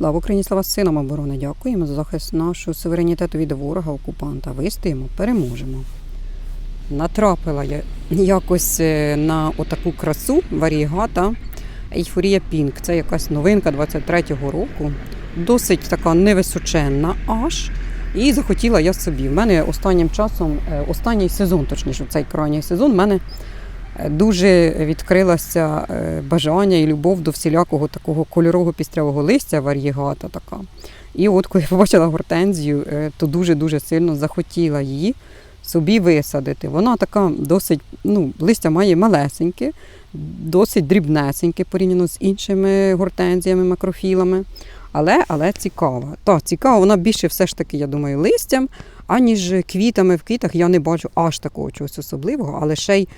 Слава Україні, слава синам оборони. Дякуємо за захист нашого суверенітету від ворога окупанта. Вистоїмо, переможемо. Натрапила я якось е, на отаку красу варігата Ейфорія Пінк. Це якась новинка 23-го року. Досить така невисоченна аж. І захотіла я собі. В мене останнім часом, е, останній сезон, точніше, цей крайній сезон, в мене дуже відкрилося е, бажання і любов до всілякого такого кольорового пістрявого листя, вар'єгата така. І от коли я побачила гортензію, е, то дуже-дуже сильно захотіла її собі висадити. Вона така досить, ну, листя має малесеньке, досить дрібнесеньке порівняно з іншими гортензіями, макрофілами. Але, але цікава. Так, цікава, вона більше все ж таки, я думаю, листям, аніж квітами в квітах я не бачу аж такого чогось особливого, але ще й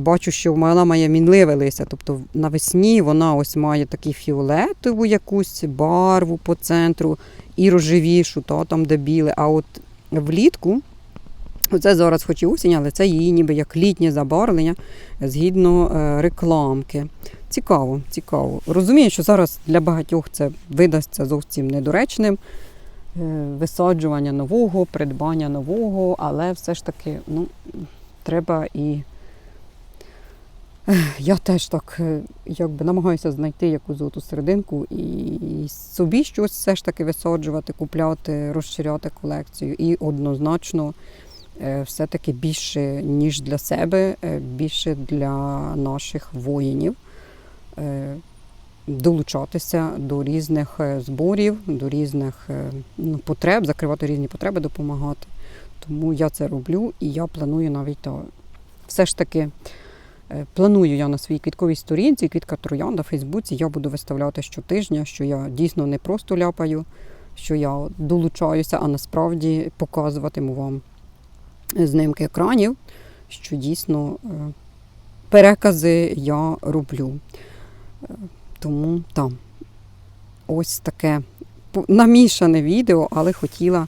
бачу, що вона має мінливе листя. Тобто навесні вона ось має таку фіолетову якусь барву по центру і рожевішу, та, там де біле. А от влітку, оце зараз хоч і осінь, але це її ніби як літнє забарвлення згідно е, рекламки. Цікаво, цікаво. Розумію, що зараз для багатьох це видасться зовсім недоречним. е, Висаджування нового, придбання нового, але все ж таки ну, треба і. Я теж так е, якби намагаюся знайти якусь золоту серединку і собі щось все ж таки висаджувати, купляти, розширяти колекцію. І однозначно е, все-таки більше, ніж для себе, е, більше для наших воїнів. Долучатися до різних зборів, до різних ну, потреб, закривати різні потреби, допомагати. Тому я це роблю і я планую навіть. Все ж таки планую я на своїй квітковій сторінці, квітка троянда в Фейсбуці, я буду виставляти щотижня, що я дійсно не просто ляпаю, що я долучаюся, а насправді показуватиму вам знимки екранів, що дійсно е, перекази я роблю. Е, Тому там ось таке намішане відео, але хотіла,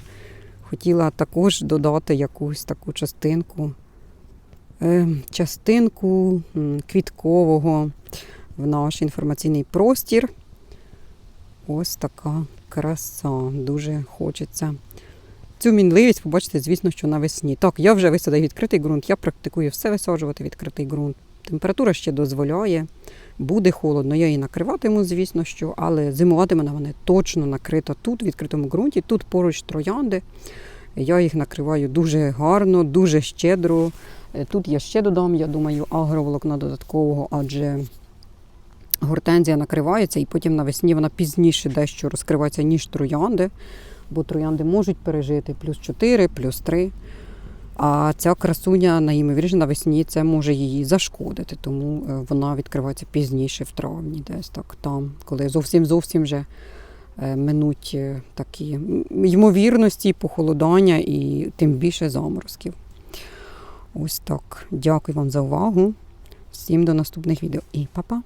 хотіла також додати якусь таку частинку, е, частинку квіткового в наш інформаційний простір. Ось така краса. Дуже хочеться. Цю мінливість побачити, звісно, що навесні. Так, я вже висадив відкритий ґрунт, я практикую все висаджувати відкритий ґрунт. Температура ще дозволяє, буде холодно, я її накриватиму, звісно, що, але зимуватиме на мене точно накрита тут, в відкритому ґрунті. Тут поруч троянди. Я їх накриваю дуже гарно, дуже щедро. Е, Тут я ще додам, я думаю, агроволокна додаткового, адже гортензія накривається, і потім навесні вона пізніше дещо розкривається, ніж троянди, бо троянди можуть пережити плюс 4, плюс 3. А ця красуня, найімовірніше, навесні це може її зашкодити, тому е, вона відкривається пізніше в травні, десь так там, коли зовсім зовсім вже е, минуть такі ймовірності похолодання і тим більше заморозків. Ось так. Дякую вам за увагу. Всім до наступних відео і па-па!